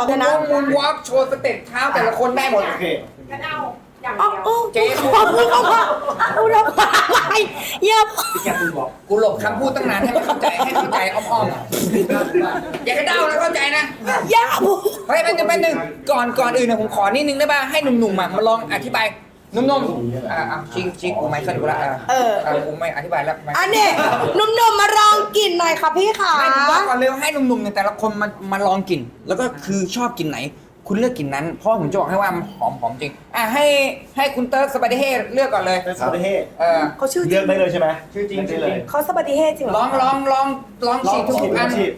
อกันนะมูนวอล์กโชว์สเต็ปเท้าแต่ละคนได้หมดโอเคกันเอาอย่างอ๋อเดียวอ๋อเจ๊ขอบคุณครับอุณหภูมิอะไรอย่าพี่แกคุณบอกกูหลบคำพูดตั้งนานให้มันเข้าใจให้เข้าใจอ้อมๆอย่ากระเด้านะเข้าใจนะอย่าพูดเฮ้ยแป๊บนึงแป๊บนึงก่อนก่อนอื่นเนี่ยผมขอนิดนึงได้ป่ะให้หนุ่มๆอะมาลองอธิบายห นุ่มๆอ่าอะชิงชิงกูไม่ขึ้นกูละอะเอออะกูไม่อธิบายแล้วไม่อันนี้หนุ่มๆมาลองกินหน่อยค่ะพี่ขาไม่ผมบอกก่อนเลยว่าให้หนุ่มๆเนี่ยแต่ละคนมามาลองกลิ่นแล้วก็คือชอบกลิ่นไหน คุณเลือกกลิ่นนั้น เพราะผมจะบอกให้ว่ามันหอมหอมจริง อะให้ให้คุณเติร์กสปาเดเฮเลือกก่อนเลยเป็นสาวประเทศเออเขาชื่อจเลืริอกงได้เลยใช่ไหมชื่อจริงได้เลย เขาสปาติเฮจริงเหรลอองลองลองลองลอฉีงดทุกฉีดอันฉีด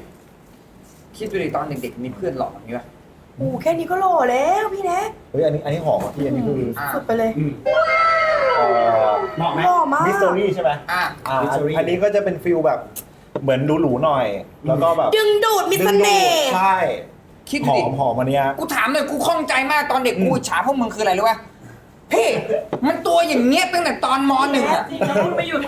คิดดูดิตอนเด็กๆมีเพื่อนหลอกอย่างนี้ป่ะ โอ้แค่นี้ก็หล่อแล้วพี่แน็กเฮ้ยอันนี้อันนี้หอมอะพี่อันนี้คืออ่าสุดไปเลยอืมเอ่อเหมาะไหมหล่อมากมิสเตอรี่ใช่ไหมอะ อ่า Mystery อันนี้ก็จะเป็นฟิลแบบเหมือนหรูๆหน่อย แล้วก็แบบดึงดูดมีเสน่ห์ใช่คิดหดูอดิมหอมอันเนี้ย กูถามหน่อยกูข้องใจมากตอนเด็กกูอิจฉาพวกมึงคืออะไรรู้ป่ะพี่มันตัวอย่างเงี้ยตั้งแต่ตอนมหนึ่งอะจริงนะพูดไม่หยุด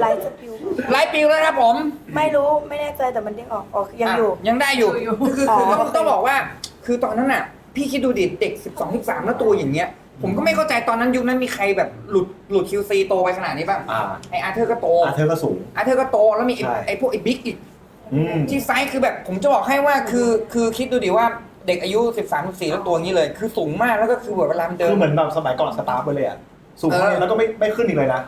ไลท์สปิวหลายปีแล้วนะผม ไม่รู้ไม่แน่ใจแต่มันเด้งออกออกยังอยู่ะยังได้อยู่อยู่คือคืออ๋อคือต้องต้องบอกว่า คือตอนนั้นน่ะ พี่คิดดูดิเด็ก12 13แล้วตัวอย่างเงี้ย ผมก็ไม่เข้าใจตอนนั้นยุคนั้นมีใครแบบหลุดหลุด QC โตไปขนาดนี้บ้างอ่า ไออาร์เธอร์ก็โตอ่าเธอก็สูง อาร์เธอร์ก็โตแล้วมีไอ้ใช่ ไอพวกไอบิ๊กอีก อืม ที่ไซส์คือแบบผมจะบอกให้ว่าคือคือคิดดูดิว่าเด็กอายุ 13 14แล้วตัวอย่างนี้เลย คือสูงมากแล้วก็คือแบบเวลามันเดิคืน อเหมือนแบบสมัยก่อนสตาร์ฟไปเลยอะ สูงเออเท่านี้แล้วก็ไม่ไม่ขึ้นอีกเลยนะ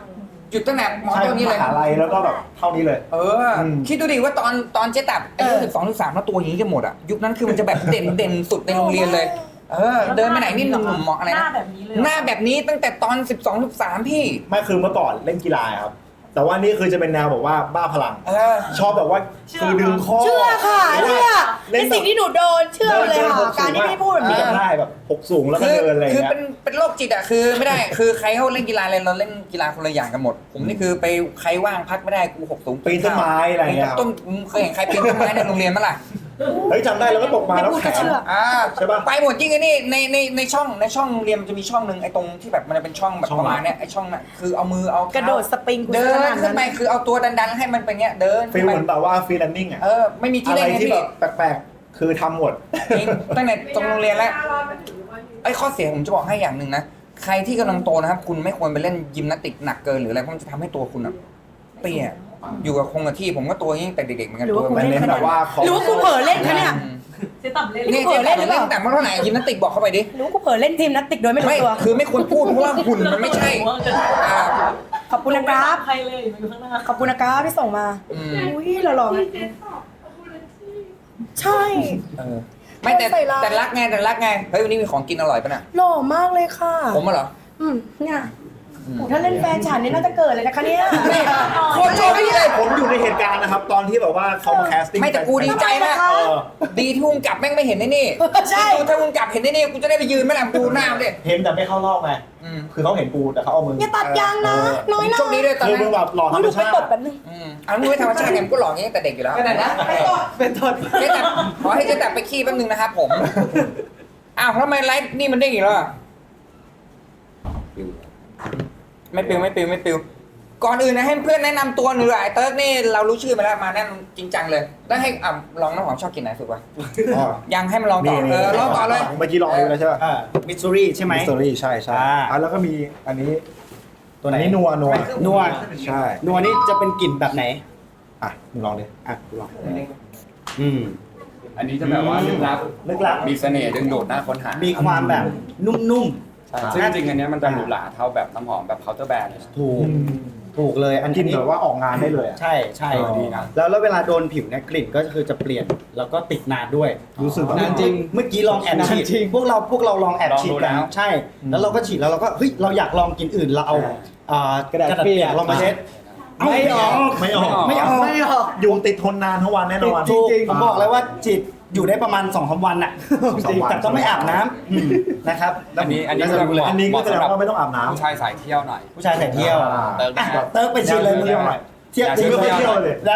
หยุดตั้งแต่มอใช่ต้นนี้มเลยหาลัยแล้วก็แบบเท่านี้เลย เอออม คิดดูดิว่าตอนตอนเจ๊ตับอายุเออ สิบสองสิบสามแล้วตัวอย่างนี้กันหมดอะยุคนั้นคือมันจะแบบ เด่นเด่นสุดในโรงเรียนเลย เออ เดินไปไหนนี่หนุ่มๆเหมาะอะไรหน้านะแบบนี้เลยหน้าแบบนี้ตั้งแต่ตอนสิบสองสิบสามพี่ ไม่คือเมื่อก่อนเล่นกีฬาครับ แต่ว่านี่คือจะเป็นแนวแบบว่าบ้าพลังเออชอบแบบว่าคือดึงข้อ เชื่อค่ะหรือเชื่ว่าอในสิ่งที่หนูโดนเชื่อเลยค่ะการที่พี่พูดแบบมีนี้กันได้แบบหกสูงแล้วก็คือเดินอะไรคือเงี้ยเป็นเป็นโรคจิตอะคือไม่ได้คือใครเขาเล่นกีฬาอะไรเราเล่นกีฬาคนละอย่างกันหมด ผมนี่คือไปใครว่างพักไม่ได้กูหกสูงปีนต้นไม้อะไรเงี้ยครับต้นเคยเห็นใครปีนต้นไม้ในโรงเรียนมั้ยล่ะ เฮ้ยจำได้แล้วก็ตกมาไม่แล้วพูดแขก็นเชื่ออ่าใช่ปะไปหมดจริงไอ้นี่ในในในช่องในช่องเรียนมันจะมีช่องหนึ่งไอ้ตรงที่แบบมันจะเป็นช่องแบบช่องประมาณเนี้ยไอ้ช่องน่ะคือเอามือเอากเท้าระโดดสปริงกูเดิขนนาดขึ้นไปนั้นคือเอาตัวดันๆให้มันเป็นเงี้ยเดินฟีลขึ้นไปเหมือนแบบว่าฟรีแลนนิ่งอะเออไม่มีที่อะไรเล่นไงที่พี่แบบแปลกๆคือทำหมดจริงตั้งแต่ตรงโรงเรียนแล้วร้อนมาถึงวันนี้ไอ้ข้อเสียผมจะบอกให้อย่างหนึ่งนะใครที่กำลังโตนะครับ คุณไม่ควรไปเล่นยิมนาสติกหนักเกินหรืออะไรเพราะมันจะทำให้ตัวคุณอะ เตี้ยอยู่กับคงกับที่ผมก็ตัวยิ่งแต่เด็กๆเหมือนกันหรือว่าตัวคุณมันเล่นเน้นขแบนาดบว่าของหรือว่ากูเผลอเล่นคะเนี่ย อืมเจ๊ต่ำเล่นนี่เผลเจ๊อเล่แต่นหรือเปเล่ล่านแต่เมื่อเท่าไหร่ยิมนาสติกบอกเข้าไปดิ หรือว่ากูเผลอเล่นทีมนักติกโดยไม่รู้ไม่ ตัว คือไม่ควรพูดเพราะว่าหุ่นมันไม่ใช่อ่าขอบคุณนะครับ ใครเลยมาอยู่ข้างหน้าขอบคุณนะครับที่ส่งมา อืมอุ้ยหล่อๆนะใช่ เออไม่แต่ใส่ร้าย แต่รักไงแต่รักไงเฮ้ยวันนี้มีของกินอร่อยป่ะน่ะหล่อมากเลยค่ะ ผมมาเหรอ อืมเนี่ย โอ้ถ้าเล่นแฟนฉันนี่น่าจะเกิดเลยนะคะเนี่ยโคตรโชคดีเลยผมอยู่ในเหตุการณ์นะครับ ตอนที่แบบว่าเขามาแคสติ้งไม่แต่กูดีใจมาก เออดีที่พุ่งกลับแม่งไม่เห็นไอ้นี่ใช่ดูถ้าพุ่งกลับเห็นไอ้นี่กูจะได้ไปยืนไม่หลังดูหน้ามันดิเห็นแต่ไม่เข้ารอบไงอืมคือเขาเห็นกูแต่เขาเอามืออย่าตัดยางนะ น้อยนะโชคดีด้วยตอนคือนั้มึนงแบบหล่อธรมึงรมดูไปชาตดติแบบนึง อืมอันนี้ไม่ธรรมชาติไงมันก็หลอกอย่างนี้แต่เด็กอยู่แล้วเป็นนะเป็นตดเจ๊แต่ขอให้เจ๊แต่ไปขี้แป๊บนึงนะครับผม อ้าวทำไมไลฟ์นี่มันได้อีกแล้วอะ ไม่ปิวไม่ปิวไม่ปิว ก่อนอื่นนะให้เพื่อนแนะนำตัวหน่อยไอ้เติร์กนี่เรารู้ชื่อมาแล้วมาแน่นำจริงจังเลยแล้วให้อะลองน้ำหอมชอบกินไหนสุดวะอ๋อยังให้มันลองต่อเออลองต่อเลย เมื่อกี้ลองไปแล้วใช่ป่ะอ่ามิสซูรี่ใช่ไหม มิสเตอรี่ใช่ใช่อ่า อะแล้วก็มีอันนี้ตัวไหนอันนี้นัวนัวนัว ใช่นัวนี่จะเป็นกลิ่นแบบไหน อะมึงลองดิอะลองอืม อันนี้จะแบบว่าลึกลับ ลึกลับ มีเสน่ห์ดึงดูดน่าค้นหามีความแบบนุ่มใช่ซึ่งจริงๆอันเนี้ยมันจะหรูหราเท่าแบบน้ำหอมแบบเคาน์เตอร์แบรนด์เลยๆถูกถูกเลยอันกินนี้แบบว่าออกงานได้เลยอะ ใช่ใช่เออดีนะ แล้วแล้วเวลาโดนผิวเนี่ยกลิ่นก็คือจะเปลี่ยนแล้วก็ติดนานด้วย รู้สึกแบบนานจริง เมื่อกี้ลองแอบฉีดนานจริงพวกเราพวกเราลองแอบลองฉีดดูกันแล้วใช่ แล้วเราก็ฉีดแล้วเราก็เฮ้ยเราอยากลองกินอื่นเราเอาอ่ากระดาษเปียกลองมาเช็ด ไม่ออก ไม่ออกไม่ออก ไม่ออกยุงติดทนนานทั้งวันแน่นอน ถูกผมบอกเลยว่าจิต อยู่ได้ประมาณ2องสามวันน่ะสองวัน แต่ต้องไม่อาบน้ำอืมนะครับอันนี้อันนี้าจะรู้เลยอันนี้ก็แสดงว่าไม่ต้องอาบน้ำผู้ชายสายเที่ยวหน่อย ผู้ชายใส่เที่ยวอ่า เติร์กนะอะเติร์กไปชิมเลยมึงเที่ยวหน่อยเที่ยวอยากจริงเที่ก็ยวไปเที่ยวเลย ได้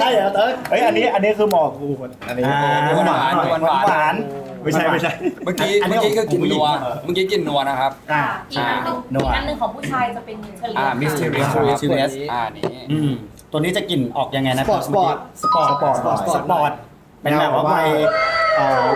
ได้เหรอเติร์ก เฮ้ยอันนี้อันนี้คือเหมาะกับกูอันนี้อ่า หวานหน่อยหวาน หวาน ไม่ใช่ไม่ใช่ เมื่อกี้อันนี้เมื่อกี้คือกินของผู้หญิงนัวเมื่อกี้กินนัวนะครับ อ่า อีกอันหนึ่งนัวอีกอันหนึ่งของผู้ชายจะเป็นเชอรี่อ่า มิสเทเรียส Mysterious อ่า นี่ อืมตัวนี้จะกลิ่นออกยังไงนะสปอร์ตสปอร์ตสปอร์ตสปอร์ตสปอร์ต เป็นแบบว่าไวเอ่อ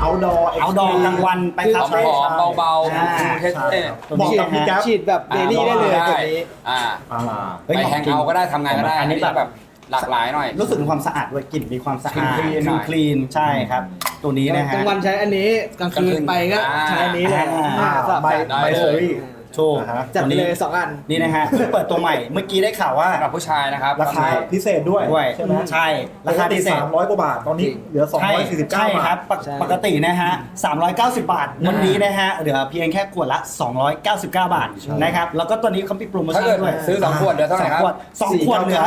เอาดอเอาดอกลางวันไปคาหอมเฟ่ หอมเบาเบาอ่า เท่เท่เหมาะกับพี่แก๊ปฉีดแบบเดลี่ได้เลยได้ตัวนี้อ่าอ่าเฮ้ยไปแฮงเอาท์ก็ได้ทำงานก็ได้อัอันนนี้นี้แบบแบบหลากหลายหน่อย รู้สึกถึงความสะอาดด้วยกลิ่นมีความสะอาดคลีนคลีนคลีน ใช่ครับ ตัวนี้นะฮะกลางวันใช้อันนี้กลางคืนไปก็ใช้อันนี้เลยอ่าสลับใบกัน ใบเซอรี่ ถูกอ่าฮะ จัดตัวไปนี้เลยสองอัน นี่นะฮะเพิ่งเปิดตัวใหม่ เมื่อกี้ได้ข่าวว่าสำหรับผู้ชายนะครับราคาพิเศษด้วยด้วยใช่ไหมใช่ ราคาพิเศษ สามร้อยกว่าบาทตอนนี้เหลือ ใช่249ใช่บาครัท บปกใช่ ปกตินะฮะ 390 บาท วันนี้นะฮะ เหลือเพียงแค่ขวดละ 299 บาทนะครับ แล้วก็ตัวนี้เขามีโปรโมถ้าชั่นเกิดด้วยซื้อสองขวดเหลือเท่าไหร่ครับ สองขวดสองขวดเหลือ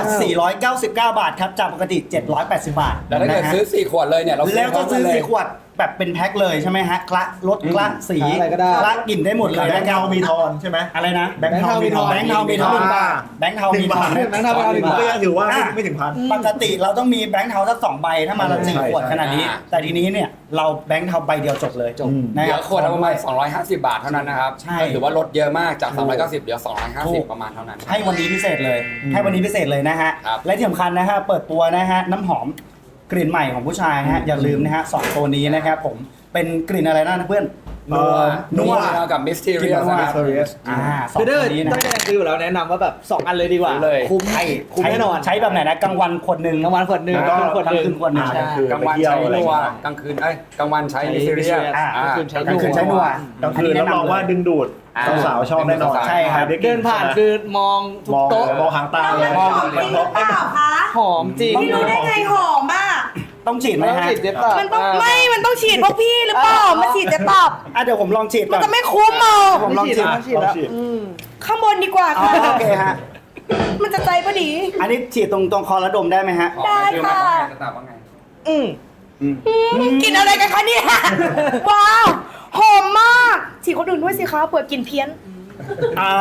499 บาทครับ จากปกติ 780 บาทแล้วถ้าเกิดนะฮะซื้อสี่ขวดเลยเนี่ยเราแล้วก็ซื้อเลยสี่ขวด แบบเป็นแพ็คเลยใช่ไหมฮะคละรสคละสีอะไรก็ได้ คละกลิ่นได้หมดเลยแบงนะค์ครัเทาบมีทอนใช่ไหมอะไรนะแบงค์เทามีทอนแบงค์เทามีทอนหนึ่งบาทแบงค์เทามีทอนหนึ่งบาทแบงค์เทามีทอนก็ยังถือว่าไม่อะไม่ถึงพันปกติเราต้องมีแบงค์เทาสักสองใบถ้ามาละสี่ใช่ขวดขนาดนี้อ่าแต่ทีนี้เนี่ยเราแบงค์เทาใบเดียวจบเลยจบนะเหคลืรัอบขวดละประมาณ250 บาทเท่านั้นนะครับใช่ ก็ถือว่าลดเยอะมากจากถูก390 เหลือถูก250 ประมาณเท่านั้น ให้วันนี้พิเศษเลยให้วันนี้พิเศษเลยนะฮะครับ และที่สำคัญนะฮะเปิดตัวนะฮะน้ำหอม กลิ่นใหม่ของผู้ชายนะฮะอย่าลืมนะฮะสองตัวนี้นะครับผมเป็นกลิ่นอะไรนะเพื่อนเอ่อ นัวนัวกับมิสทีเรียสนัวนะครับ Mysterious อ่าสองคือถ้าตัวเกิดนี้นะตั้งใจซื้ออยู่แล้วแนะนำว่าแบบสองอันเลยดีกว่า ซื้อเลย คุ้มใช่คุ้มแน่นอนใช้แบบไหนนะกลางวันขวดหนึ่งกลางวันขวดหนึ่งแล้วก็กลางคืนขวดหนึ่งกลางคืนขวดหนึ่ง ใช่คือกลางวันไปเที่ยวใช้อะไรนัวเงี้ยกลางคืนเอ้ยกลางวันใช้มิสทีเรียส อ่าอ่ากลางคืนใช้กลางคืนใช้นัว กลางคืนรับรองว่าดึงดูดอ่าสาวๆชอบแน่นอนใช่ครับได้กลิ่เดินผ่านคือมองทุมกองโต๊ะ มองหางตาเลยหอมจริงหรือเปล่าคะหอมจริง พี่รู้ได้ไงหอมอะ ต้องฉีดไหมไม่ต้องฮะฉีดเจ็บปากมันต้องไม่ มันต้องฉีดพวกพี่หรือเปล่ามาฉีดจะตอบอะเดี๋ยวผมลองฉีดมัก่นอนจะไม่คุ้มเอาผมลองฉีดไม่ฉีดแล้วลองฉีดอืมข้างบนดีกว่าอ๋อค่ะ โอเคฮะ มันจะใจพอดี อันนี้ฉีดตรงตรงคอระดมได้ไหมฮะ ได้ค่ะ จะตามว่าไงอืมกินอะไรกันคะเนี่ย ว้าว หอมมาก ฉีดคนอื่นด้วยสิคะเผื่อกินเพี้ยน อ่า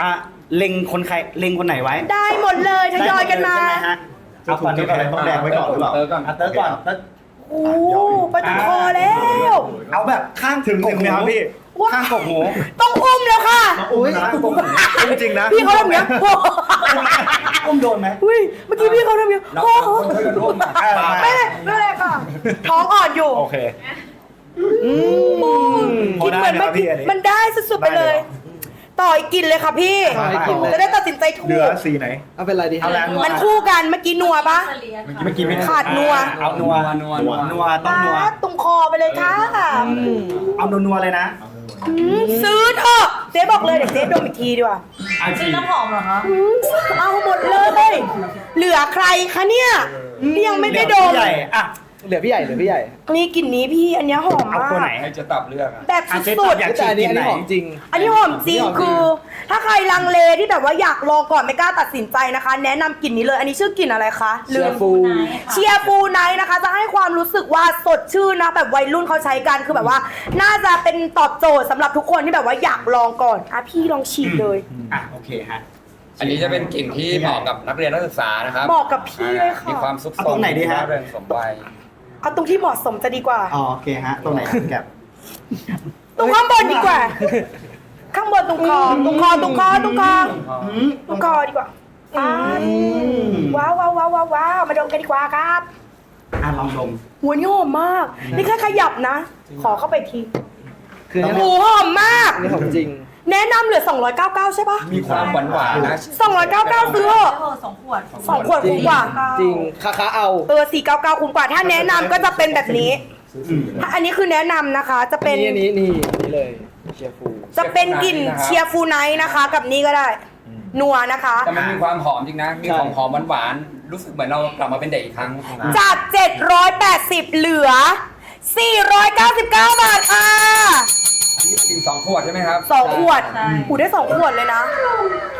อ่าเล็งคนใครเล็งคนไหนไว้ได้หมดเลยทยอยกันมา ได้หดเลยใช่ไหฮะ จะถูกจะแพงต้องแดงไว้ก่อนหรือเปล่าเติร์ก่อนอะเติร์ก่อนเติร์โอ้ไปถึงคอแล้ว เอาแบบข้างถึงถึงไหมครับพี่ว้าข้างกกหูต้องอุ้มแล้วค่ะอุ้ยนะจริงๆนะพี่เขาทำอย่างเงี้ยโอ้อุ้มโดนไหมอุ้ยเมื่อกี้พี่เขาทำอย่างเงี้ยเราโอ้สองคนช่วยกันร่วมอะเออไม่ไม่เป็นไรค่ะท้องอ่อนอยู่โอเคพอกินได้เหมือนไหมคไม่รับพี่อันนี้มันได้สุดๆไปเลย ต่อยกินเลยค่ะพี่ ต่อยกินเลย จะได้ตัดสินใจถูเหลืก อสีไหน เอาเป็นอะไรดีเอาแล้วมันคู่กันเมื่อกี้นัวปะ เมื่อกี้ไม่ขาดนัว เอานัวนัวนัว นัวต้องนัวตรงคอไปเลยค่ะเอานัวๆเลยนะอืมซื้อเถอะเจ๊บอกเลยเดี๋ยวเจ๊ดมอีกทีดีกว่าเอาจริซื้องน้ำหอมเหรอคะอืมเอาหมดเลย เหลือใครคะเนี่ยที่ยังไม่ได้ดมใหญ่อะ เหลือพี่ใหญ่เหลือพี่ใหญ่นี่กลิ่นนี้พี่อันเนี้ยหอมเอามาตัวไหนกให้เจะตับเลือกอะ แบบอะเจ๊สุตอดบ อยากแต่อันนี้อันนี้ไหนหอมจริงๆอันนี้หอมจริงอันนี้หอมจริงคือ ถ้าใครลังเลที่แบบว่าอยากลองก่อนไม่กล้าตัดสินใจนะคะ แนะนำกลิ่นนี้เลย อันนี้ชื่อกลิ่นอะไรคะลืมเชียร์ฟู เชียร์ฟูไนท์นะคะ จะให้ความรู้สึกว่าสดชื่นนะแบบวัยรุ่นเขาใช้กันคือแบบว่า น่าจะเป็นตอบโจทย์สำหรับทุกคนที่แบบว่าอยากลองก่อนอะพี่ลองฉีดเลยอะโอเคฮะอันนี้จะเป็นกลิ่นที่เหมาะกับนักเรียนนักศึกษานะครับเหมาะกับพี่เลยค่ะ มีความซุกซเอาตรงไหนดีฮะเรื่องสมวัย เอาตรงที่เหมาะสมจะดีกว่า อ๋อโอเคฮะ ตรงไหนครับแกบตรงข้างบนดีกว่า ข้างบนตรงคอตรงคอตรงคอตรงคอตรงคอดีกว่าอ่าว้าวว้าวว้าวว้าวว้าวมาดมกันดีกว่าครับอะลองดมหัวนี่หอมมาก นี่แค่ขยับนะ ขอเข้าไปทีคืออันโอ้นี้โหหอมมาก อันนี้หอมจริง แนะนำเหลือ 299 ใช่ปะมีความหวานหวานๆนะ 299 ซื้อเถอะเออสองขวดสองขวดคุ้มกว่าจริงคาคาเอา เออ499 คุ้มกว่า ถ้าแนะนำก็จะเป็นแบบนี้ ถ้าอันนี้คือแนะนำนะคะ จะเป็น อันนี้อันนี้นี่อันนี้เลยเชียร์ฟู จะเป็นกลิ่นเชียร์ฟูไนท์นะคะ กับนี้ก็ได้ นัวนะคะ แต่มันมีความหอมจริงนะ มีความหอมหวานๆรู้สึกเหมือนเรากลับมาเป็นเด็กอีกครั้ง จาก 780 เหลือ 499 บาทค่ะ อันนี้จริงสองขวดใช่ไหมครับสองขวดใช่ หูได้สองขวดเลยนะ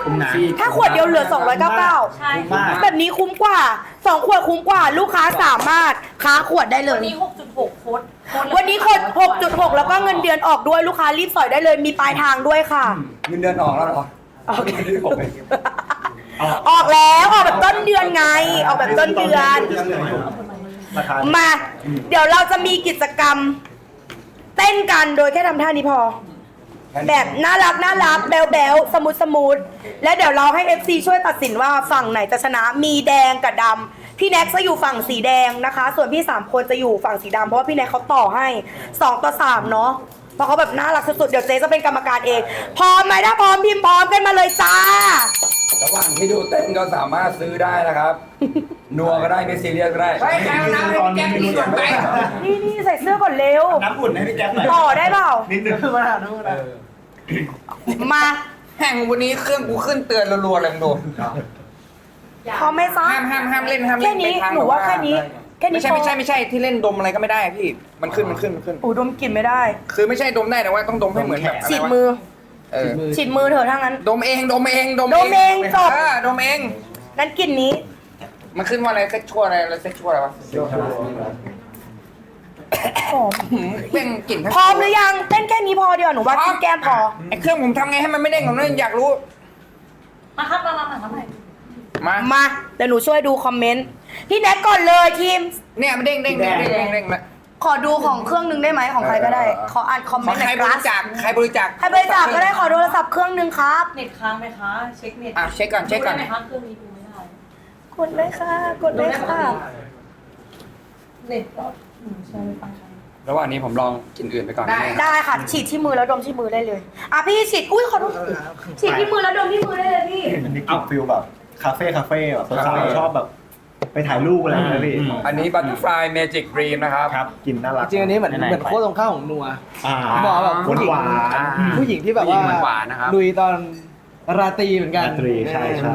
คุ้มนะถ้าขวดเดียวเหลือใช่299มาก แบบนี้คุ้มกว่า 2 ขวดคุ้มกว่า ลูกค้าสามารถค้าขวดได้เลวันยนี้หกจุดหกโค้ดโค้ดละวันนี้คน6.6 แล้วก็เงินเดือนออกด้วยลูกค้ารีบสอยได้เลยมีปลายทางด้วยค่ะ เงินเดือนออกแล้วเหรอออกไม่ได้บอกเลยออกแล้วออกแบบต้นเดือนไง ออกแบบต้นเดือนราคามา เดี๋ยวเราจะมีกิจกรรม เต้นกันโดยแค่ทำท่านี้พอ แบบน่ารักน่ารักแบลแบลสมูทสมูทและเดี๋ยวเราให้ FC ช่วยตัดสินว่าฝั่งไหนจะชนะมีแดงกับดำพี่แน็กจะอยู่ฝั่งสีแดงนะคะ ส่วนพี่สามคนจะอยู่ฝั่งสีดำเพราะว่าพี่แน็กเขาต่อให้สองต่อสามเนาะ เพราะเขาแบบน่ารักสุดๆ เดี๋ยวเจ๊จะเป็นกรรมการเอง พร้อมไหมถ้าพร้อมพิมพ์พร้อมกันมาเลยจ้า ระหว่างที่ดูเต้นก็สามารถซื้อได้นะครับ นัวก็ได้ไม่ซีเรียสก็ได้ไปใครเอาน้ำให้พี่แก๊ปกินก่อนไป นี่นี่ใส่เสื้อก่อนเร็ว น้ำอุ่นให้พี่แก๊ปหน่อยต่อได้เปล่า นิดนึงมาหาน้องนะมาแห่งวันนี้เครื่องกูขึ้นเตือนรัวๆเลยมึงดู พร้อมไหมจ้าห้ามห้ามห้ามเล่นห้ามแค่เล่นนี้ไปทางหนูว่าแค่นี้ แค่นี้ไม่ใช่พอไม่ใช่ไม่ใช่ที่เล่นดมอะไรก็ไม่ได้พี่ มันขึ้นมันขึ้นมันขึ้นอูดมกลิ่นไม่ได้ คือไม่ใช่ดมได้แต่ว่าต้องดมให้เหมือนแบบะไรวะฉีดมือ เออฉีดมือเถอะถ้างั้น ดมเองดมเองดมดมเองจบ เออดมเอง นั้นกลิ่นนี้ มันขึ้นว่าอะไรเซ็กชวลอะไรอะไรเซ็กชวลอะไรวะหอมหืมเป็นกลิ่นพร้อมหรือยัง เต้นแค่นี้พอเดียวหนูว่าจิ้มแก้มพอ ไอ้เครื่องผมทำไงให้มันไม่เด้งผมนั่นอยากรู้ มาครับมามามาครับ มา มาเดี๋ยวหนูช่วยดูคอมเมนต์พี่แน็กก่อนเลยทีม เนี่ยมันเด้งเด้งเด้งเด้งเด้งเด้งแล้วขอดูของเครื่องหนึงได้ไหมของใครก็ได้ ขออ่านคอมเมขอนต์หใครน่อยบครัริบจาคใครบริจาคใครบริจาคก็ได้ขอโทรศัพท์เครื่องหนึงครับเน็ตค้างไหมคะ เช็คเน็ตอะเช็คก่อนเช็คก่อน ดูได้ไหมคะเครื่องนี้ดูไม่ได้กดเลยค่ะ กดเลยค่ะเน็ตก็อืมใช่ไม่ฟังใช่ระหว่างนี้ผมลองกลินอื่นไปก่อนได้ นะได้ค่ะฉีดที่มือแล้วดมที่มือได้เลยอะพี่ฉีดอุ้ยขอโทษฉีดที่มือแล้วดมที่มือได้เลยพี่ อันนี้กลิ่นฟิลแบบ คาเฟ่คาเฟ่แบบสาวๆชอบแบบ ไปถ่ายรูปอะไรอย่างเงี้ยพี่อันนี้บัตเตอร์ฟลายเมจิกดรีมนะครับ ครับกลิ่นน่ารักจริงๆอันนี้เหมือนไหนๆเหมือนโค้ดตรงข้ามของนัวอ่าบอกแบบผู้หญิงหวานอ่าผู้หญิงที่แบบผู้หญิว่างหวานๆนะครับ ลุยตอนราตรีเหมือนกันราตรีใช่ใช่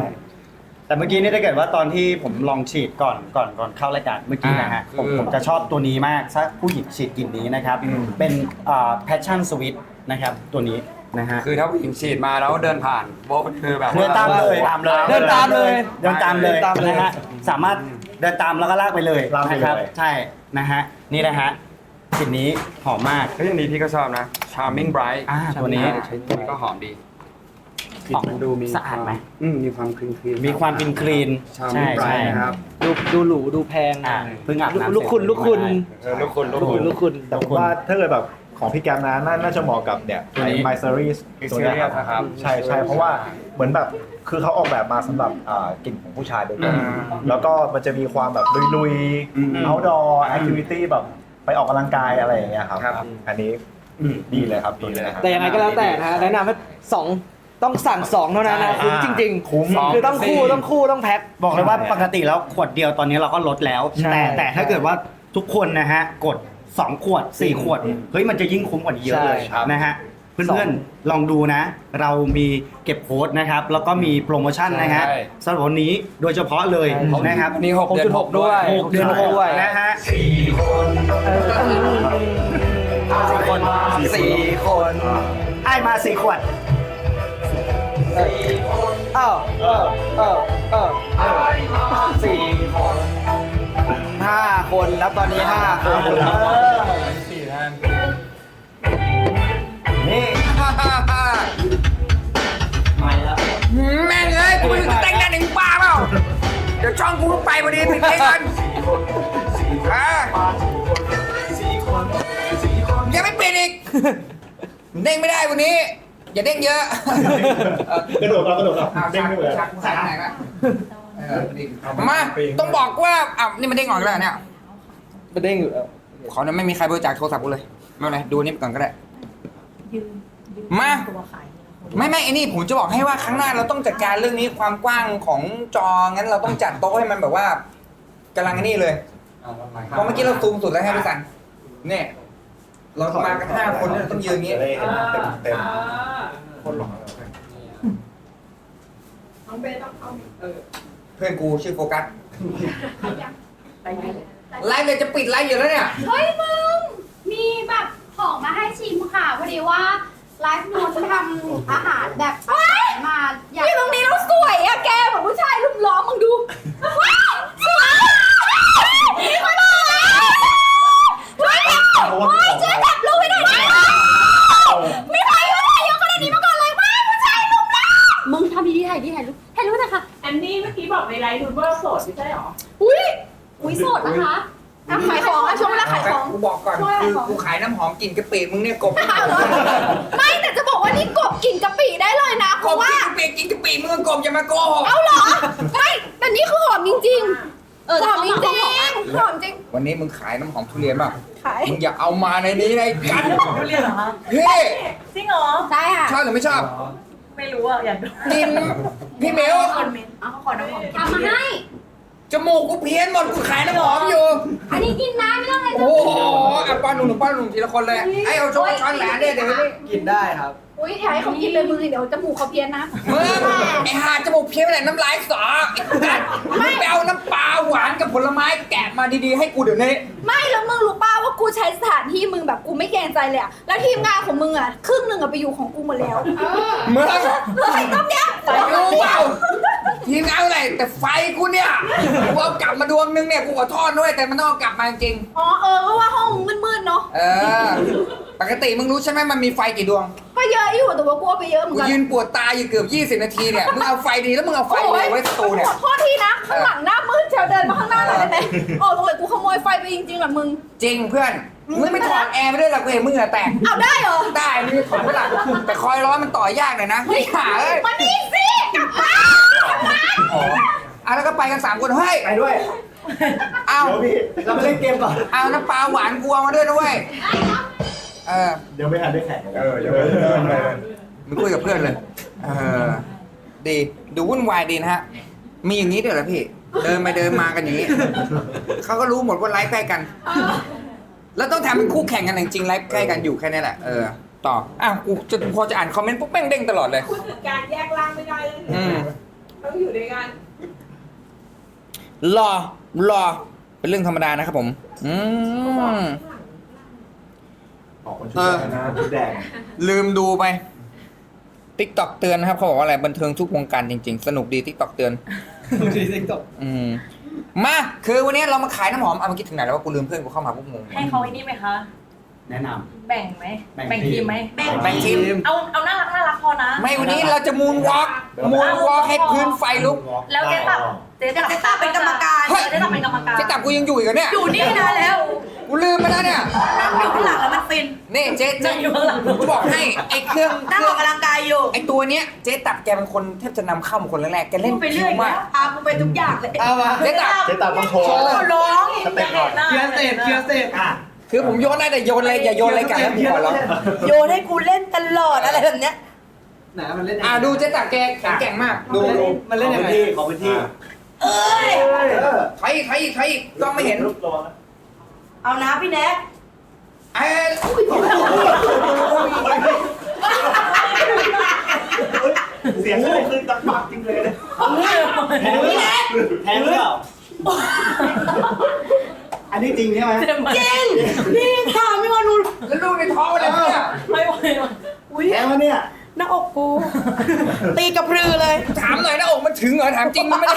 แต่เมื่อกี้นี่ถ้าเกิดว่าตอนที่ผมลองฉีดก่อนก่อนก่อนเข้ารายการเมื่อกี้นะฮะอ่าผมคือผมจะชอบตัวนี้มากถ้าผู้หญิงฉีดกลิ่นนี้นะครับ เป็นอ่า passion sweet นะครับตัวนี้ นะฮะ คือถ้าผู้หญิงฉีดมาแล้วเดินผ่านโบ๊ะคือแบบเดินตามเลย ตามเลย เดินตามเลย เดินตามเลยเดินตามเลยนะฮะสามารถเดินตามแล้วก็ลากไปเลยลากไปเลย นะครับใช่นะฮะนี่นะฮะกลิ่นนี้หอมมาก เฮ้ยอันนี้พี่ก็ชอบนะ Charming Bright อ่าตัวนี้ตัวนี้ก็หอมดี กลิ่นมันดูมีสะอาดไหม อืมมีความคลีนคลีนมีความเป็นคลีนชาใช่มิงไบรใช่ท์นะครับดูดูหรูดูแพงอ่าเพิ่งอาบน้ำลูกคุณเสร็จลูกคุณ เออลูกคุณลูกลูกคุคุณณลูกคุณ แต่ผมว่าถ้าเกิดแบบ ของพี่แกมนะน่าน่าจะเหมาะกับเนี่ยตัวนี้ไมซ์เซอรี่ตัวเนี้ย Xerius นะครับใช่ใช่เพราะว่าเหมือนแบบคือเขาออกแบบมาสำหรับอ่ากลิ่นของผู้ชายโดยตรงอืมแล้วก็มันจะมีความแบบลุยอืมๆ outdoor activity แบบไปออกกำลังกายอะไรอย่างเงี้ยครับ ครับ อันนี้ดีเลยครับดีเลยนะครับ แต่ยังไงก็แล้วแต่นะฮะแนะนำให้สองต้องสั่งสองเท่านั้นนะใช่คุ้มจริงคุ้มๆคือต้องคู่ต้องคู่ต้องแพ็ค บอกเลยว่าปกติแล้วขวดเดียวตอนนี้เราก็ลดแล้ว ใช่แต่แต่ถ้าเกิดว่าทุกคนนะฮะ กด 2ขวด4ขวดเฮ้ยมันจะยิ่งคุ้มกว่านี้เยอะเลยใช่ครับนะฮะเพื่อนๆลองดูนะ เรามีเก็บโค้ดนะครับ แล้วก็มีโปรโมชั่นนะฮะใช่ สำหรับวันนี้โดยเฉพาะเลยนะครับอันนี้หกเดือนหก6.6ด้วยหกเดือนหกด้วยนะฮะ สี่คนสี่คนไอ้มาสี่ขวดเอ้าเออเออเออเออสี่ คนห้าคนแล้วตอนนี้ห้าคนสี่แทนนี่แม่งเอ้ยกูจะแต่งงานหนึ่งป้าเปล่า เดี๋ยวช่องกูไปพอดีผิดเพลงกันอะยังไม่เปลี่ยนอีก เด้งไม่ได้วันนี้ อย่าเด้งเยอะ กระโดดเรากระโดดเราอ้าวเด้งไม่เหมือนชักชักไหนนะ มาต้องบอกว่าอ้าวนี่มันเด้งออกแล้วเหรอเนี่ยมันเด้งอยู่เออขอเนี่ยไม่มีใครบริจาคโทรศัพท์กูเลยไม่เป็นไรดูนี่ไปก่อนก็ได้ ยืนยืนมา ตัวขายนี่นะไม่ไม่ไอ้นี่ผมจะบอกให้ว่าครั้งหน้าเราต้องจัดการเรื่องนี้ความกว้างของจองั้นเราต้องจัดโต๊ะให้มันแบบว่ากำลังไอ้นี่เลยเพราะเมื่อกี้เราซูมสุดแล้วให้พี่สันเนี่ยเรามากันห้าคนเนี่ยต้องยืนอย่างงี้จะได้เห็นเต็มเต็มเพื่อนกูชื่อโฟกัสไลฟ์เลยจะปิดไลฟ์อยู่แล้วเนี่ย เฮ้ยมึง มีแบบของมาให้ชิมค่ะพอดีว่าไลฟ์นวลทำอาหารแบบมาอยากอยู่ตรงนี้แล้วสวยอะแกเหมือนผู้ชายลุมล้อมมึงดูว้าวสวยนี่มาเลยเฮ้ยเฮ้ยช่วยจับลูกไว้หน่อยได้ไหมไม่เคยว่าถ่ายเยอะขนาดนี้มาก่อนเลยว้าวผู้ชายลุมล้อมมึงทำดีๆถ่ายดีถ่ายรูปถ่ายรูปห นะคะแอนนี่เมื่อกี้บอกในไลฟ์ดูว่าโสดไม่ใช่หรอ อุ้ยอุ้ยโสดนะคะอะขายของอะช่วงเวลาขายของ กูบอกก่อนช่วยคือของ กูขายน้ำหอมกลิ่นกะปิมึงเนี่ยกบอ้าวเหรอไม่แต่จะบอกว่านี่กบกลิ่นกะปิได้เลยนะ เพกบราะว่า กลิ่นกะปิกลิ่นกะปิมึงก็กบอย่ามาโกหกเอาเหรอ ไม่แต่นี่คือหอมจริงๆเอออหอมจริงแต่จเขาริหอมงหอมจริง วันนี้มึงขายน้ำหอมทุเรียนเปล่าขาย มึงอย่าเอามาในนี้เลยกันทุเรียนเหรอคะเฮ้ยจริงเหรอ ใช่ค่ะชอบหรือไม่ชอบ ไม่รู้อะ อยากดูกินพี่เมลคนเมนต์เอาขอน้ำหอมทำมาให้ จมูกกูเพี้ยนหมดกูขายน้ำหอมอยู่ อันนี้กินน้ำไม่ต้องอะไรโอ้โหอะป้อนหนุ่มๆป้อนหนุ่มทีละคนเลยไอ้เอาช้อนช้อนแหลนเนี่ยเดี๋ยวนี้กินได้ครับอุ้ยอยากให้เขากินเลยมึงเดี๋ยวจมูกเขาเพี้ยนนะมึงไอ้หาจมูกเพี้ยนไปไหนน้ำลายสอไอ้กัดมึงไปเอาน้ำปลาหวานกับผลไม้แกะมาดีๆให้กูเดี๋ยวนี้ ไม่แล้วมึงรู้ป่าว่า กูใช้สถานที่มึงแบบกูไม่เกรงใจเลยอะแล้วทีมงานของมึงอะครึ่งหนึ่งอะไปอยู่ของกูหมดแล้วมึงเลยต้องเนี้ยไฟรู้เปล่าทีมงานอะไรแต่ไฟกูเนี่ยกูเอากลับมาดวงนึงเนี่ยกูขอโทษด้วยแต่มันต้องเอากลับมาจริงอ๋อเออก็ว่าห้องมึงมืดๆเนาะ เออ ปกติมึงรู้ใช่ไหมมันมีไฟกี่ดวง ก็เยอะอยู่แต่ว่ากูเอาไปเยอะเหมือกูนกันยืนปวดตาอยู่เกือบ 20 นาทีเนี่ย มึงเอาไฟดีแล้วมึงเอาไฟเร็วไว้สตูเนี่ย ขอโทษทีนะข้างหลังหน้ามืดเชียวเดินมาข้างหน้าหน่อยได้ไหมโอ้ตรงไหนกูขโมยไฟไปจริงๆเหรอมึง จริงเพื่อน มึงไม่ถอดแอร์ไปด้วยหรอกกูเห็นมึงเหงื่อแตก เอาได้เหรอได้มึงถอดไม่หลังแต่คอยร้อนมันต่อยากหน่อยนะไม่หาเอ้ยมานี่สิกลับมาอ๋ออะแล้วก็ไปกันสามคนเฮ้ยไปด้วยเอาเดี๋ยวพี่ เราไปเล่นเกมก่อนเอาน้ำปลาหวานกลัวมาด้วยนะเว้ย เออเดี๋ยวไม่ทันได้แข่งเออเดี๋ยวมึงคุยกับเพื่อนเลย เออ ดีดูวุ่นวายดีนะฮะ มีอย่างนี้ด้วยเหรอพี่ เดินไปเดินมากันอย่างนี้ เขาก็รู้หมดว่าไลฟ์ใกล้กัน แล้วต้องทำเป็นคู่แข่งกันจริงๆไลฟ์ใกล้กันอยู่แค่นี้แหละ เออ ต่อ อ้าว กูจะพอจะอ่านคอมเมนต์ปุ๊บแม่งเด้งตลอดเลยการแยกร่างไม่ได้เลยอืม ต้องอยู่ด้วยกันรอ รอ เป็นเรื่องธรรมดานะครับผม อืม ออกคนชุดแดงนะชุดแดงลืมดูไปติ๊กตอกเตือนนะครับเขาบอกว่าอะไรบันเทิงทุกวงการจริง ๆ สนุกดีติ๊กตอกเตือนดีสิงตกอืมมาคือวันนี้เรามาขายน้ำหอมเอาเมื่อกี้ถึงไหนแล้วว่ากูลืมเพื่อนกูเข้ามาปุ๊บงง ให้เขาไอ้นี่ไหมคะ แนะน แบ่งไหมแบ่งแบ่งทีทีมมไหมแบ่งทีม เอาเอาน่ารักน่ารักพอนะ ไม่วันนี้เราจะมูนวอล์กมูนวอล์กให้พื้นไฟลุก แล้วเจ๊ตับเจ๊ตับเจ๊ตับเป็นกรรมการเฮ้ย เจ๊ตับเป็นกรรมการเจ๊ตับกูยังอยู่อีกเหรอเนี่ยอยู่นี่นะแล้วกูลืมไปแล้วเนี่ย นั่งอยู่ข้างหลังแล้วมั นฟินนี่เจ๊เจ๊นั่งอยู่ข้างหลังกูบอกให้ไอ้เครื่องเคนั่งรื่ออองกกำลังกายอยู่ไอ้ตัวเนี้ยเจ๊ตับแกเป็นคนแทบจะนำเข้ามาคนแรกๆแกเล่นไปคิเรื่อวยมากพากูไปทุกอย่างเลยเอามาเจ๊ตับ เจ๊ตาต้องโชว์โชว์เขาร้องสเต็ปก่อนเคียร์เศษเคียร์เศษอะ คือผมโยนได้แต่โยนเลยอย่าโยนอะไรกันแล้วผมขอร้องโยนให้กูเล่นตลอดอะไรแบบเนี้ย ไหนมันเล่นยังไงอ่าดูเจ๊ตับแกแข็งแกร่งมากดูดูมันเล่นยังไงขอพื้นที่เอ้ย เออใครอีกใครอีกใครอีกกล้องไม่เห็นรูประวังนะเอานะพี่แน็ก เอ้ยเสียงไม่ขึ้นตักปากจริงเลยนะแทงหรือเปล่าแทงหรือเปล่าอันนี้จริงใช่ไหมจริงนี่ค่ะไม่ว่านูแล้วลูกในท้องอะไรเนี่ยไม่ไหวว่ะอุ้ยแทงแล้วเนี่ยหน้าอกกูตีกระพรือเลยถามหน่อยนะอกมันถึงเหรอถามจริงมันไม่ได้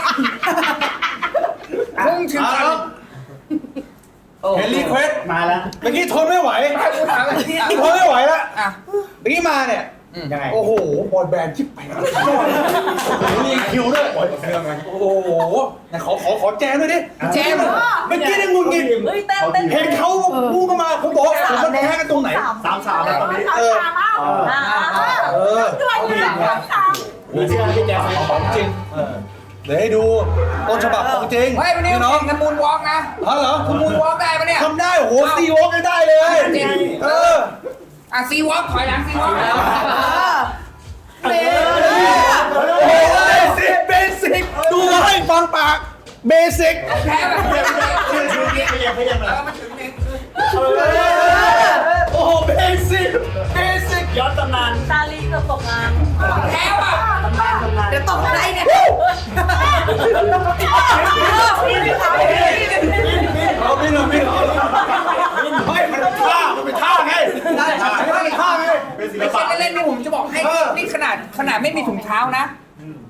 คงถึงกัน เฮลิเควสมาแล้วเมื่อกี้ทนไม่ไหวให้กูถามอะไรที่ทนไม่ไหวแล้วอะเมื่อกี้มาเนี่ยยังไงโอ้โหบอยแบนด์ชิบไปมีคิวด้วยโอ้โหไหนขอขอขอแจมด้วยดิแจมเมื่อกี้ได้งุนงิดเฮ้ยเต้นเต้นเห็นเขาพูดกันมาผมบอกว่าผมมันแพ้กันตรงไหนสามสามแล้วตอนนี้เอออ่าเออด้วยนะสามมีเชื่อพี่แจ๊คไหมของจริง เออเดี๋ยวให้ดูต้นฉบับของจริงเฮ้ยวันนี้พี่น้น้อองงกันมูนวอล์กนะฮะเหรอคุณมูนวอล์กได้ปะเนี่ยทำได้โอ้โหซีวอล์กได้เลยจริงเอออะซีวอล์กถอยหลังซีวอล์กโอ้เบสิกเบสิกดูให้ฟังปากเบสิกแพ้แบบเดียวเลยชื่อชื่อนี้พยังพยังแล้วมาถึงนี่โอ้โหเบสิกเบสิกย้อนตำนานซาลีเกือบตกงานแพ้ว่ะ เดี๋ยวตกอะไรเนี่ยเอาพี่หนึ่งพี่เฮ้ยมันเป็นท่ามันเป็นท่าไงได้ใช่มันเป็นท่าไงเป็นศิลไม่ปะใช่เล่นๆนี่ผมจะบอกให้นี่ขนาดขนาดไม่มีถุงเท้านะ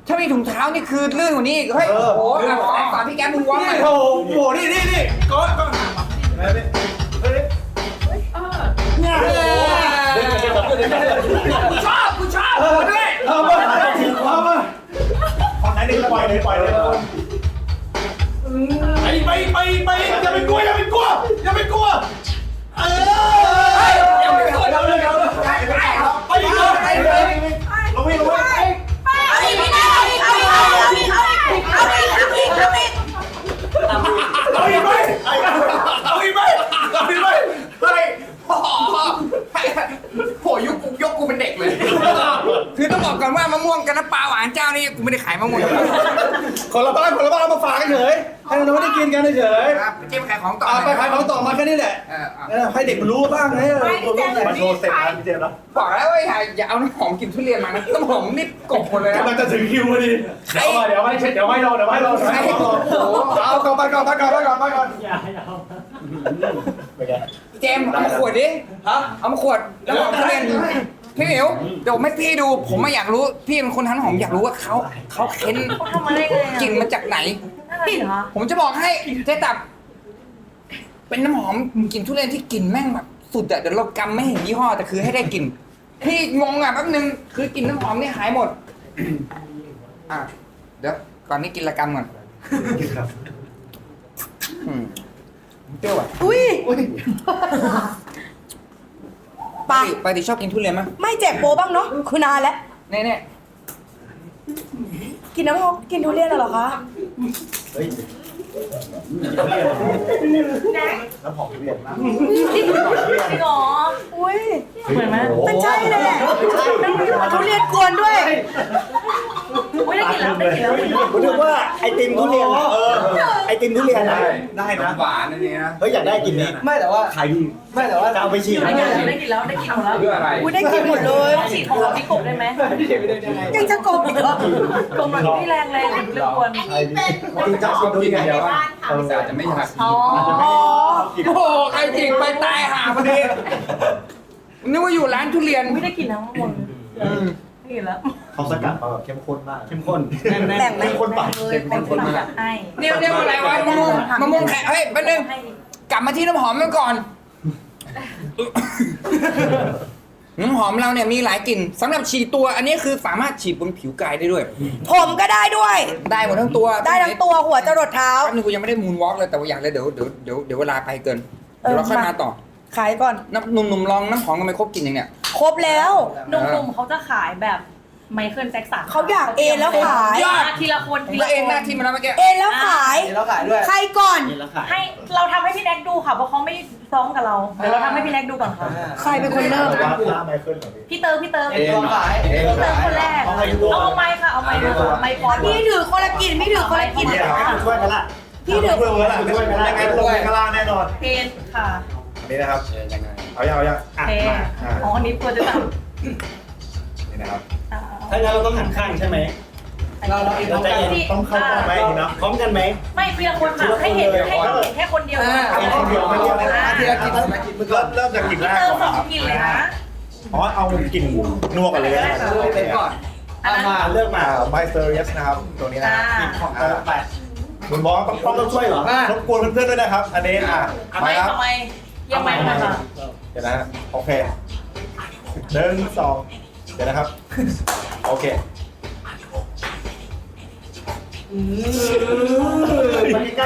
ถ้ามีถุงเท้านี่คือลื่นกว่านี้อีกเฮ้ยโอ้โหอะฝากพี่แก๊ปมูนวอล์กหน่นี่โอ้โหนี่นี่นี่ก็ก็เนี่ย กูชอบกูชอบกูด้วย เอามาเอามาฝั่งไหนนึ่ปล่อยเลยปล่อยเลยไปไปไปไปอย่าไปกลัวอย่าไปกลัวอย่าไปกลัวเออ ยังไม่กด เอาเลยเอาเลย ไปไป ไปเลย ไปเลย ลงวิ่งลงวิ่ง เอาอีกไม่ได้เอาอีกเอาอีกเอาอีกเอาอีกเอาอีกเอาอีก ก่อนว่ามะม่วงกับน้ำปลาหวานเจ้า นี่กูไม่ได้ขายมะม่วงคนละบ้านคนละบ้านเอามาฝากเฉยให้น้องๆได้กินกันเฉยครับเจ๊ไปขายของต่อเอาไปขายของต่อมาแค่นี้แหละเออเอาเออให้เด็กมันรู้บ้างให้มาโชว์เสร็จแล้วพี่เจมส์แล้วบอกแล้วว่าอย่าอย่าเอาน้ำหอมกลิ่นทุเรียนมานะน้ำหอมนี่กบหมดเลยนะ กำลังจะถึงคิวพอดีเดี๋ยวเดี๋ยวให้เช็ดเดี๋ยวให้ลองเดี๋ยวให้ลองเดี๋ยวให้ลองเอาก่อนไปก่อนไปก่อนไปก่อนไปก่อนเป็นไงเจมส์เอามาขวดดิเอามาขวดแล้วบอกทุเรียน พี่หมิวเดี๋ยวไม่พี่ดู ผมไม่อยากรู้ พี่เป็นคนทันหอมอยากรู้ว่าเขาเขาเค้นเขาทำมาได้ไงกลิ่นมาจากไหน พี่เหรอผมจะบอกให้เจ๊ตับ เป็นน้ำหอมกลิ่นทุเรียนที่กลิ่นแม่งแบบสุดอะเดี๋ยวเรากำไม่เห็นยี่ห้อแต่คือให้ได้กลิ่นพี่งงอะแป๊บนึงคือกลิ่นน้ำหอมนี่หายหมด อะเดี๋ยวก่อนนี้กินละกำก่อนอืมเปรี้ยวอะอุ้ย ปกติปกติชอบกินทุเรียนมั้ยไม่แจกโปรบ้างเนาะคือนานแล้วเน่เน่กินน้ำหอมกินทุเรียนเหรอคะ เฮ้ยน้ำหอมทุเรียนมากจริงเหรออุ้ย เหมือนไหมมันใช่เลยแหละทุเรียนกวนด้วย ไม่ได้กินแล้วได้กินแล้วผมนึกว่าไอติมทุเรียนอะไอติมทุเรียนอะได้นะหวานอันนี้นะเฮ้ยอยากได้กินนี้ไม่แต่ว่าขายดีไม่แต่ว่าจะเอาไปฉีดได้กินแล้วได้กินแล้วได้กินหมดแล้วเพื่ออะไรอุ้ยได้กินหมดเลยฉีดของเราพี่กบได้ไหมยังจะโกงอีกเหรอกบมันที่แรงแรงเรื่องควรขายดีกินชจัอบบกินอย่างเดียวว่าแต่อาจจะไม่อยากกินอ๋ออ๋อโอ้โหใครจิกไปตายหาพอดีนึกว่าอยู่ร้านทุเรียนไม่ได้กินทั้งหมดได้ กินแล้วเขาสกัดมาแบบเข้มข้นมากเข้มข้นแน่นแบ่งไหมเข้มข้นปากเลยเป็นคนแบบให้เนี่ยเรียกว่าอะไรวะมะม่วงมะม่วงแขกเฮ้ยแป๊บนึงให้กลับมาที่น้ำหอมกันก่อนน้ำหอมเราเนี่ยมีหลายกลิ่นสำหรับฉีดตัวอันนี้คือสามารถฉีดบนผิวกายได้ด้วย ผมก็ได้ด้วย ได้หมดทั้งตัวได้ทั้งตัวหัวจรดเท้า แป๊บนึงกูยังไม่ได้มูนวอล์กเลยแต่ว่าอยากเลยเดี๋ยวเดี๋ยวเดี๋ยวเดี๋ยวเวลาไปเกินเออเดี๋ยวเราค่อยมามาต่อ ขายก่อนน้ำหนุ่มๆลองน้ำหอมกันไปครบกลิ่นยังเนี่ยครบแล้ว หนุ่มๆเขาจะขายแบบไมเคิลแจ็คสันเขาอยากเอนแล้วขาย ยอด ทีละคนผมทีก็ละเองคหน้านที่มาแล้วเมื่อกี้เอนแล้วขาย เดี๋ยวเราขายด้วย ใครก่อน นี่แล้วขายให้เราทำให้พี่แน็กดูค่ะเพราะเขาไม่ซ้อมกับเราเดี๋ยวเราทำให้พี่แน็กดูก่อนค่ะใครเป็นคนเริ่ม ว่าหน้าไมเคิลเหรอพี่พี่เติมพี่เติมเอ็นตัวขายพี่เติมคนแรกเอาไมค์ดูเอาไมค์ค่ะเอาไมค์มาไมค์ฟอนพี่ถือคนละกินพี่ถือคนละกิน เนี่ยครับช่วยกันละพี่ถือเพื่อนแล้วล่ะช่วยกันยังไงลงไปข้างล่างแน่นอน เพนค่ะ นี่นะครับยังไงเอายังเอายังเพนอ๋ออันนี้ควรจะทนี่นะครับำอ่าถ้างั้นเราต้องหันข้างใช่ไหม เราเราเราใจเย็นต้องเข้ากล้องไหมทีนะพร้อมกันไหม ไม่เพียงคนค่ะให้เห็นให้เห็นแค่คนเดียวอ่า เอาคนเดียวคนเดียวเลยนะทีละกลิ่นเริ่มเริ่มจากกลิ่นแรกเติมก่อนสองกลิ่นเลยนะ อ๋อเอากลิ่นนัวก่อนเลยนะเต็มก่อนอันนั้นมาเลือกมาอ่าไบเซอร์เยสนะครับตัวนี้นะอ่า ของเติมไปคุณบอสต้องต้องต้องช่วยเหรอรบกวนเพื่อนๆด้วยนะครับ อันนี้อะทำไปไมครับทำไม ยังไงนะคะเดี๋ยวนะโอเคหนึ่งสองเดี๋ยวนะครับ โอเค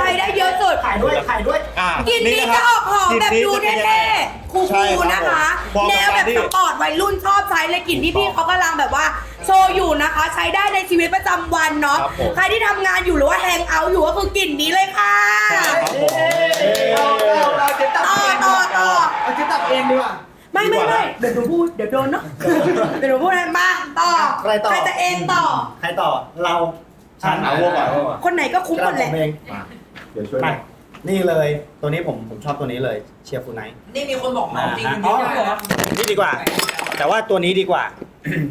ใครได้เยอะสุด ขายด้วยขายด้วย อะกลินนี้จะออกหอมแบบดูเท่ๆคูลๆนะคะ แนวแบบสปอร์ตวัยรุ่นชอบใช้เลยกลิ่นที่พี่เขากำลังแบบว่าโชว์อยู่นะคะ ใช้ได้ในชีวิตประจำวันเนาะครับผม ใครที่ทำงานอยู่หรือว่าแฮงเอาท์อยู่ก็คือกลิ่นนี้เลยค่ะ ครับผมเราเราเราจะตัดต่อเองต่อต่อเอาจะตัดเองดีกว่า ไม่ไม่ไม่เดี๋ยวหนูพูดเดี๋ยวโดนเนาะ เดี๋ยวหนูพูดให้มาต่อใครต่อ ใครจะเองต่อ ใครต่อเรา ฉันเอาวัวก่อนคนไหนก็คุ้มหมดแหละผมเองเดี๋ยวช่วยมา นี่เลย ตัวนี้ผมผมชอบตัวนี้เลยเชียร์ฟูไนท์นี่มีคนบอกหอมจริงอ๋อนี่ดีกว่า แต่ว่าตัวนี้ดีกว่า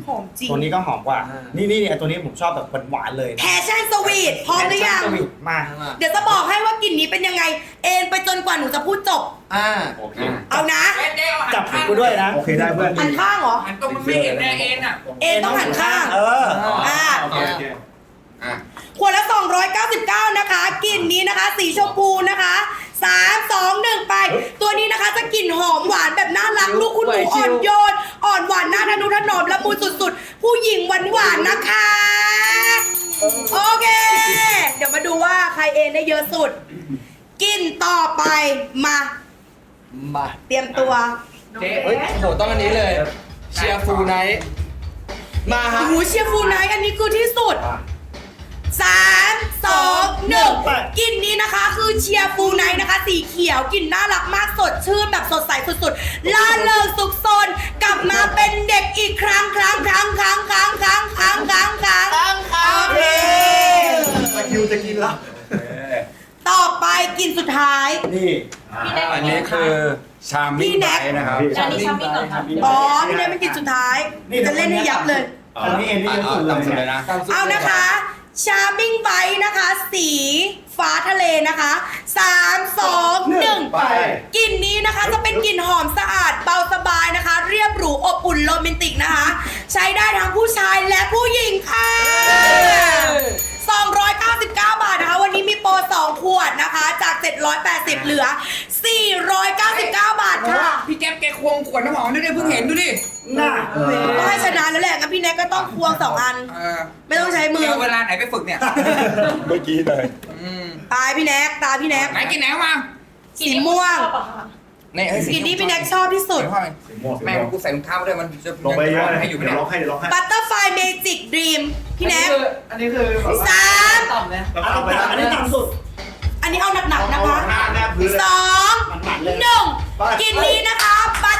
หอมจริงตัวนี้ก็หอมกว่านี่ นี่นี่ตัวนี้ผมชอบแบบหวานๆเลยแพชชั่นสวีทพร้อมหรือยัง สวีทมาเดี๋ยวจะบอกให้ว่ากลิ่นนี้เป็นยังไง เอ็นไปจนกว่าหนูจะพูดจบ อ่า โอเค เอานะ เอ๊ะเจ๊เอาหันจับหูข้างกูด้วยนะโอเคได้เพื่อน หันข้างเหรอ หันตรงมันไม่เห็นแน่เอ็นอะ เอ็นต้องหันข้าง เออ อ่า โอเคโอเคอะ ขวดละ 299 นะคะ กลิ่นนี้นะคะ สีชมพูนะคะ 3 2 1 ไป ตัวนี้นะคะจะกลิ่นหอมหวานแบบน่ารัก ลูกคุณหนูอ่อนโยน อ่อนหวานน่าทะนุถนอมละมุนสุดๆ ผู้หญิงหวานหวานๆนะคะ โอเค เดี๋ยวมาดูว่าใครเอนได้เยอะสุด กลิ่นต่อไป มา มาเตรียมตัว เจ๊เฮ้ยโหต้องอันนี้เลย เชียร์ฟูไนท์มาฮะ หูเชียร์ฟูไนท์อันนี้คือที่สุด สามสองหนึ่งกลิ่นนี้นะคะคือเชียร์ฟูไนท์นะคะ สีเขียวกลิ่นน่ารักมากสดชื่นแบบสดใสสุดๆล่าเริงสุขสนกลับมาเป็นเด็กอีกครั้งครั้งครั้งครั้งครั้งครั้งครั้งครั้งครั้งครั้งค่ะโอเคตะคิวจะกินละต่อไปกลิ่นสุดท้าย นี่อันนี้คือชามมิ้งไบท์นะครับอันนี้ชามมิ่งก่อนค่ะอ๋อพี่เล่นเป็นกลิ่นสุดท้าย จะเล่นให้ยับเลย ตอนนี้เอ็นนี่ยังสูงเลยนะ เอานะคะ ชาร์มิงไบนะคะ สีฟ้าทะเลนะคะสามสองหนึ่งไป กลิ่นนี้นะคะจะเป็นกลิ่นหอมสะอาดเบาสบายนะคะ เรียบหรูอบอุ่นโรแมนติกนะคะ ใช้ได้ทั้งผู้ชายและผู้หญิงค่ะ 299 บาทนะคะ วันนี้มีโปร 2 ขวดนะคะ จาก 780 เหลือ 499 บาทค่ะ พี่แก๊ปแกควงขวดน้ำหอมด้วยเนี่เพิ่งเห็นดูดิน่าก็ให้ชนะแล้วแหละงั้นพี่แน็กก็ต้องควงสองอันอไม่ต้องใช้มือเวลาไหนไปฝึกเนี่ยเมื่อกี้เลยตายพี่แน็กตายพี่แน็กไหนกินไหนมา สีม่วง นไอ้สีกินนี้พี่แน็กชอบที่สุด ไม่ค่อยแม่งกูใส่รองเท้ามาด้วยมันจะลงไปเยอะให้อยู่ไม่เดี๋ได้ร้องให้เดี๋ยวร้องให้บัตเตอร์ไฟเมจิกดรีมพี่แน็กอันนี้คือันนี้คือสามต่ำเลยเอาไปอันนี้ต่ำสุดอันนี้เอาหนักๆนะคะสองหนึ่งกินนี้นะคะบัต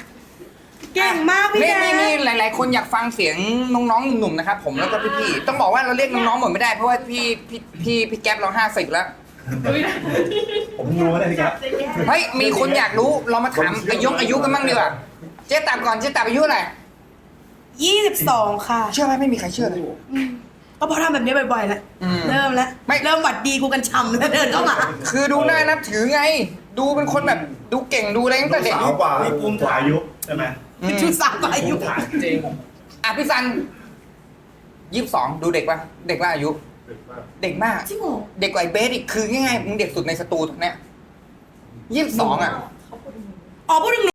เก่งมากพี่นี่แจ๊นี่นี่หลาย ๆ คนอยากฟังเสียงน้องๆหนุ่มๆนะครับผมแล้วก็พี่ๆต้องบอกว่าเราเรียกน้องๆหมดไม่ได้เพราะว่าพี่พี่พี่พี่แก๊ปเราห้าสิบแล้ว ผมรู้ว่าอะไรครับเฮ้ยมีคนอยากรู้เรามาถามอายุอายุกันบ้างดีกว่าเจ๊ตับก่อนเจ๊ตับอายุอะไรยี่สิบสองค่ะเชื่อไหมไม่มีใครเชื่อเลยก็เพราะทำแบบนี้บ่อยๆแล้วอืมเริ่มแล้วไม่ เริ่มหวัดดีกูกันฉ่ำแล้วเดินเข้ามาคือดูน่านับถือไง ดูเป็นคนแบบดูเก่งดูอะไรตั้งแต่เด็ก สาวกว่านี่ภูมิฐานอายุใช่ไหม อืมชุดสามอายุจริงอะพี่ซันยี่สิบสองดูเด็กปะเด็กว่าอายุ เด็กมาก จริงเหรอเด็กกว่าไอ้เบสอีกคือง่ายๆมึงเด็กสุดในสตูตรงเนี้ยยี่สิบสองอะอ๋อพูดถึง